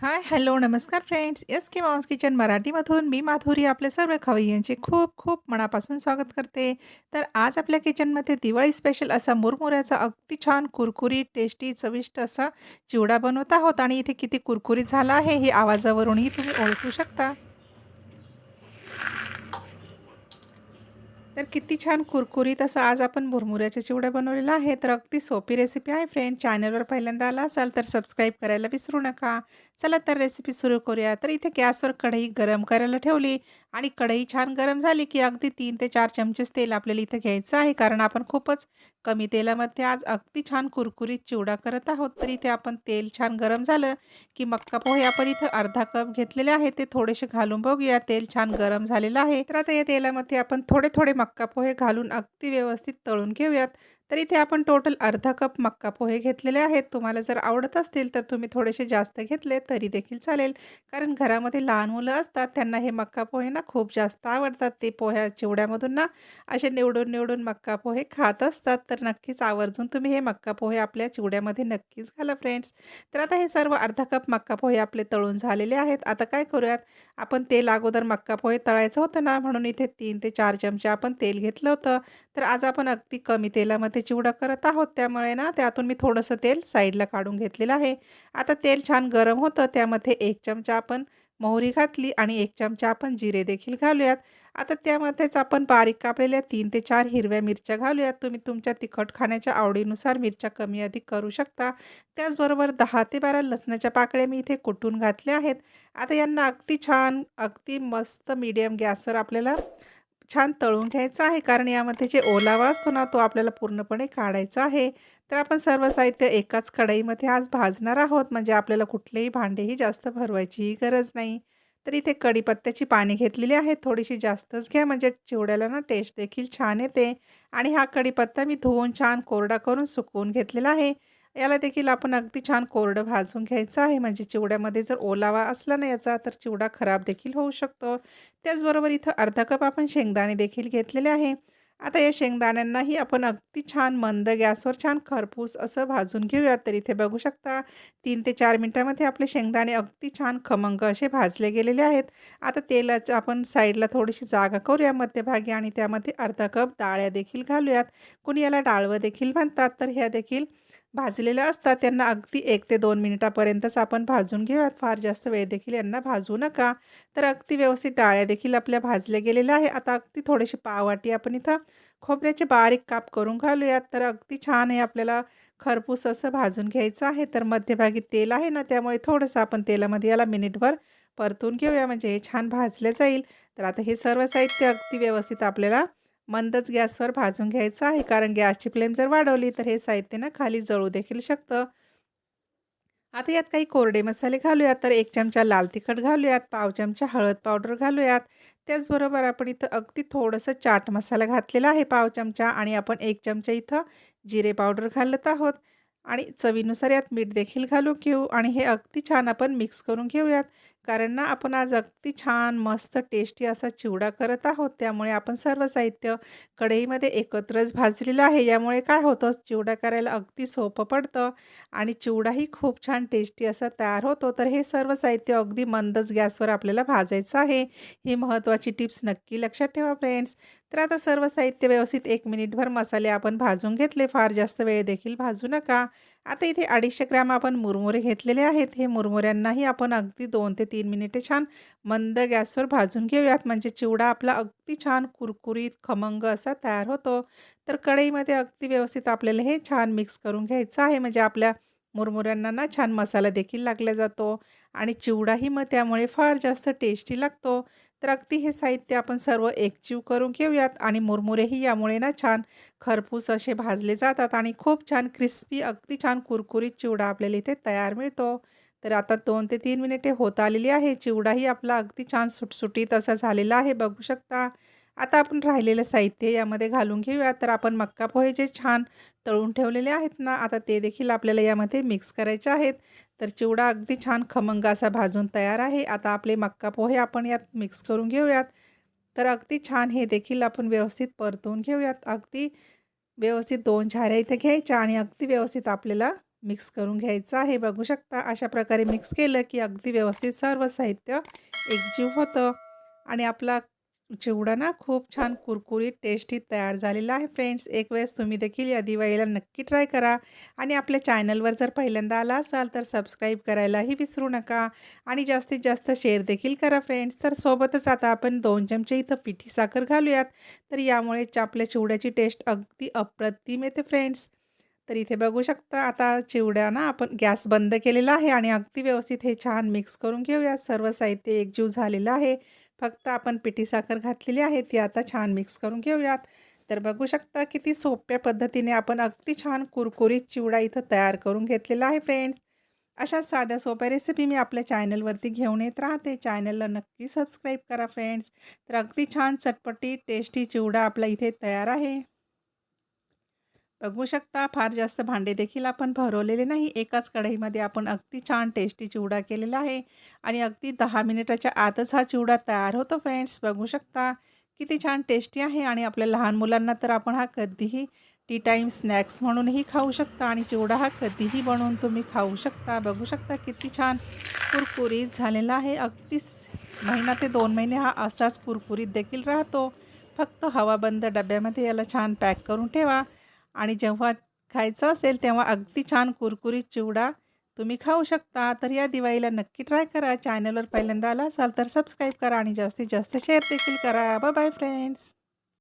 हाय, hello, नमस्कार friends. S K moms kitchen मराठीमधून मी माधुरी आपले सर्व खवय्यांचे खूप खूप मनापासून स्वागत करते. तर आज आपल्या किचनमध्ये दिवाळी स्पेशल असा मुरमुऱ्याचा अगदी छान कुरकुरी टेस्टी, चविष्ट असा चिवडा बनवत आहोत आणि इथे किती कुरकुरी झाला आहे हे आवाजावरूनही तुम्ही ओळखू शकता. तर किती छान कुरकुरीत असं आज आपण मुरमुऱ्याच्या चिवड्या बनवलेला आहे. तर अगदी सोपी रेसिपी आहे फ्रेंड. चॅनलवर पहिल्यांदा आला असाल तर सबस्क्राईब करायला विसरू नका. चला तर रेसिपी सुरू करूया. तर इथे गॅसवर कढई गरम करायला ठेवली आणि कढई छान गरम झाली की अगदी तीन ते चार चमचेच तेल आपल्याला इथं घ्यायचं आहे. कारण आपण खूपच कमी तेलामध्ये आज अगदी छान कुरकुरीत चिवडा करत आहोत. तर इथे आपण तेल छान गरम झालं की मक्का पोहे आपण इथं अर्धा कप घेतलेले आहे ते थोडेसे घालून बघूया. तेल छान गरम झालेलं आहे. तर आता या तेलामध्ये आपण थोडे थोडे मक्का पोहे घालून अगदी व्यवस्थित तळून घेऊयात. तर इथे आपण टोटल अर्धा कप मक्का पोहे घेतलेले आहेत. तुम्हाला जर आवडत असतील तर तुम्ही थोडेसे जास्त घेतले तरी देखील चालेल. कारण घरामध्ये लहान मुलं असतात त्यांना हे मक्का पोहे ना खूप जास्त आवडतात. ते पोह्या चिवड्यामधून ना असे निवडून निवडून मक्का पोहे खात असतात. तर नक्कीच आवर्जून तुम्ही हे मक्का पोहे आपल्या चिवड्यामध्ये नक्कीच घाला फ्रेंड्स. तर आता हे सर्व अर्धा कप मक्का पोहे आपले तळून झालेले आहेत. आता काय करूयात आपण तेल अगोदर मक्का पोहे तळायचं होतं ना म्हणून इथे तीन ते चार चमचे आपण तेल घेतलं होतं. तर आज आपण अगदी कमी तेलामध्ये चिवडा करत आहोत त्यामुळे ना त्यातून मी थोडंसं तेल साईडला काढून घेतलेलं आहे. आता तेल छान गरम होतं त्यामध्ये एक चमचा आपण मोहरी घातली आणि एक चमचा आपण जिरे देखील घालूयात. आता त्यामध्येच आपण बारीक कापलेल्या तीन ते चार हिरव्या मिरच्या घालूयात. तुम्ही तुमच्या तिखट खाण्याच्या आवडीनुसार मिरच्या कमी अधिक करू शकता. त्याचबरोबर दहा ते 12 लसणाच्या पाकळ्या मी इथे कुटून घातल्या आहेत. आता यांना अगदी छान, अगदी मस्त मीडियम गॅसवर आपल्याला छान तळून घ्यायचं आहे. कारण यामध्ये जे ओलावा असतो ना, तो आपल्याला पूर्णपणे काढायचा आहे. तर आपण सर्व साहित्य एकाच कढईमध्ये आज भाजणार आहोत. म्हणजे आपल्याला कुठलेही भांडेही जास्त भरवायचीही गरज नाही. तर इथे कढीपत्त्याची पाने घेतलेली आहेत. थोडीशी जास्तच घ्या म्हणजे चिवड्याला ना टेस्ट देखील छान येते. आणि हा कढीपत्ता मी धुवून छान कोरडा करून सुकवून घेतलेला आहे. याला देखील आपण अगदी छान कोरडं भाजून घ्यायचं आहे. म्हणजे चिवड्यामध्ये जर ओलावा असला ना याचा तर चिवडा खराब देखील होऊ शकतो. त्याचबरोबर इथं अर्धा कप आपण शेंगदाणे देखील घेतलेले आहे. आता या शेंगदाण्यांनाही आपण अगदी छान मंद गॅसवर छान खरपूस असं भाजून घेऊयात. तर इथे बघू शकता तीन ते चार मिनटामध्ये आपले शेंगदाणे अगदी छान खमंग असे भाजले गेलेले आहेत. आता तेलाचं आपण साईडला थोडीशी जागा करूया मध्यभागी आणि त्यामध्ये अर्धा कप डाळ्या देखील घालूयात. कुणी याला डाळवं देखील म्हणतात. तर ह्या देखील भाजलेल्या असतात त्यांना अगदी एक ते दोन मिनिटापर्यंतच आपण भाजून घेऊयात. फार जास्त वेळ देखील यांना भाजू नका. तर अगदी व्यवस्थित डाळ्या देखील आपल्या भाजल्या गेलेल्या आहे. आता अगदी थोडीशी पाववाटी आपण इथं खोबऱ्याचे बारीक काप करून घालूयात. तर अगदी छान हे आपल्याला खरपूस असं भाजून घ्यायचं आहे. तर मध्यभागी तेल आहे ना त्यामुळे थोडंसं आपण तेलामध्ये याला मिनिटभर परतून घेऊया म्हणजे हे छान भाजलं जाईल. तर आता हे सर्व साहित्य अगदी व्यवस्थित आपल्याला मंदच गॅसवर भाजून घ्यायचं आहे. कारण गॅसची फ्लेम जर वाढवली तर हे साहित्य ना खाली जळू देखील शकतं. आता यात काही कोरडे मसाले घालूयात. तर एक चमचा लाल तिखट घालूयात, पाव चमचा हळद पावडर घालूयात. त्याचबरोबर आपण इथं अगदी थोडंसं चाट मसाला घातलेला आहे पाव चमचा आणि आपण एक चमचा इथं जिरे पावडर घालत आहोत. आणि चवीनुसार यात मीठ देखील घालून घेऊ आणि हे अगदी छान आपण मिक्स करून घेऊयात. कारण ना आपण आज अगदी छान मस्त टेस्टी असा चिवडा करत आहोत. त्यामुळे आपण सर्व साहित्य कढईमध्ये एकत्रच भाजलेलं आहे. यामुळे काय होतं चिवडा करायला अगदी सोपं पडतं आणि चिवडाही खूप छान टेस्टी असा तयार होतो. तर हे सर्व साहित्य अगदी मंदच गॅसवर आपल्याला भाजायचं आहे. ही महत्त्वाची टिप्स नक्की लक्षात ठेवा फ्रेंड्स. तर आता सर्व साहित्य व्यवस्थित एक मिनिटभर मसाले आपण भाजून घेतले. फार जास्त वेळ देखील भाजू नका. आता इथे 250 ग्रॅम आपण मुरमुरे घेतलेले आहेत. हे मुरमुऱ्यांनाही आपण अगदी दोन ते तीन तीन मिनिटे छान मंद गॅसवर भाजून घेऊयात. म्हणजे चिवडा आपला अगदी छान कुरकुरीत, खमंग असा तयार होतो. तर कढईमध्ये अगदी व्यवस्थित आपल्याला हे छान मिक्स करून घ्यायचं आहे. म्हणजे आपल्या मुरमुऱ्यांना ना छान मसाला देखील लागला जातो आणि चिवडाही मग त्यामुळे फार जास्त टेस्टी लागतो. तर अगदी हे साहित्य आपण सर्व एकजीव करून घेऊयात आणि मुरमुरेही यामुळे ना छान खरपूस असे भाजले जातात आणि खूप छान क्रिस्पी अगदी छान कुरकुरीत चिवडा आपल्याला इथे तयार मिळतो. तर आता दोन ते तीन मिनिटे होत आलेली आहे. चिवडाही आपला अगदी छान सुटसुटीत असा झालेला आहे बघू शकता. आता आपण राहिलेलं साहित्य यामध्ये घालून घेऊया. तर आपण मक्का पोहे जे छान तळून ठेवलेले आहेत ना, आता ते देखील आपल्याला यामध्ये मिक्स करायचे आहेत. तर चिवडा अगदी छान खमंग असा भाजून तयार आहे. आता आपले मक्का पोहे आपण यात मिक्स करून घेऊयात. तर अगदी छान हे देखील आपण व्यवस्थित परतवून घेऊयात. अगदी व्यवस्थित दोन झाऱ्या इथे घ्यायच्या आणि अगदी व्यवस्थित आपल्याला मिक्स करून घ्यायचं आहे. बघू शकता अशा प्रकारे मिक्स केलं की अगदी व्यवस्थित सर्व साहित्य एकजीव होतं. आणि आपला चिवडा ना खूप छान कुरकुरीत टेस्टी तयार झालेला आहे फ्रेंड्स एक वेळेस तुम्ही देखील या दिवाळीला नक्की ट्राय करा. आणि आपल्या चॅनलवर जर पहिल्यांदा आला असाल तर सबस्क्राईब करायलाही विसरू नका. आणि जास्तीत जास्त शेअर देखील करा फ्रेंड्स तर सोबतच आता आपण दोन चमचे इथं पिठी साखर घालूयात. तर यामुळे च- आपल्या चिवड्याची टेस्ट अगदी अप्रतिम येते फ्रेंड्स तर इथे बघू शकता आता चिवड्या ना आपण गॅस बंद केलेला आहे आणि अगदी व्यवस्थित हे छान मिक्स करून घेऊया. सर्व साहित्य एकजीव झालेलं आहे. फक्त आपण पिठी साखर घातलेली आहे ती आता छान मिक्स करून घेऊयात. तर बघू शकता किती सोप्या पद्धतीने आपण अगदी छान कुरकुरीत चिवडा इथं तयार करून घेतलेला आहे फ्रेंड्स अशा साध्या सोप्या रेसिपी मी आपल्या चॅनलवरती घेऊन येत राहते. चॅनलला नक्की सबस्क्राईब करा फ्रेंड्स तर अगदी छान चटपटी टेस्टी चिवडा आपला इथे तयार आहे. बघू शकता फार जास्त भांडे देखील आपण भरवलेले नाही. एकाच कढईमध्ये आपण अगदी छान टेस्टी चिवडा केलेला आहे आणि अगदी दहा मिनिटाच्या आतच हा चिवडा तयार होतो फ्रेंड्स बघू शकता किती छान टेस्टी आहे आणि आपल्या लहान मुलांना तर आपण हा कधीही टी टाईम स्नॅक्स म्हणूनही खाऊ शकता आणि चिवडा हा कधीही बनवून तुम्ही खाऊ शकता. बघू शकता किती छान कुरकुरीत झालेला आहे. अगदीच महिना ते दोन महिने हा असाच कुरकुरीत देखील राहतो. फक्त हवाबंद डब्यामध्ये याला छान पॅक करून ठेवा. आणि जेव्हा खायचं असेल तेव्हा अगदी छान कुरकुरीत चिवडा तुम्ही खाऊ शकता. तर या दिवाळीला नक्की ट्राय करा. चॅनलवर पहिल्यांदा आला असाल तर सबस्क्राईब करा आणि जास्तीत जास्त शेअर देखील करा. Bye bye friends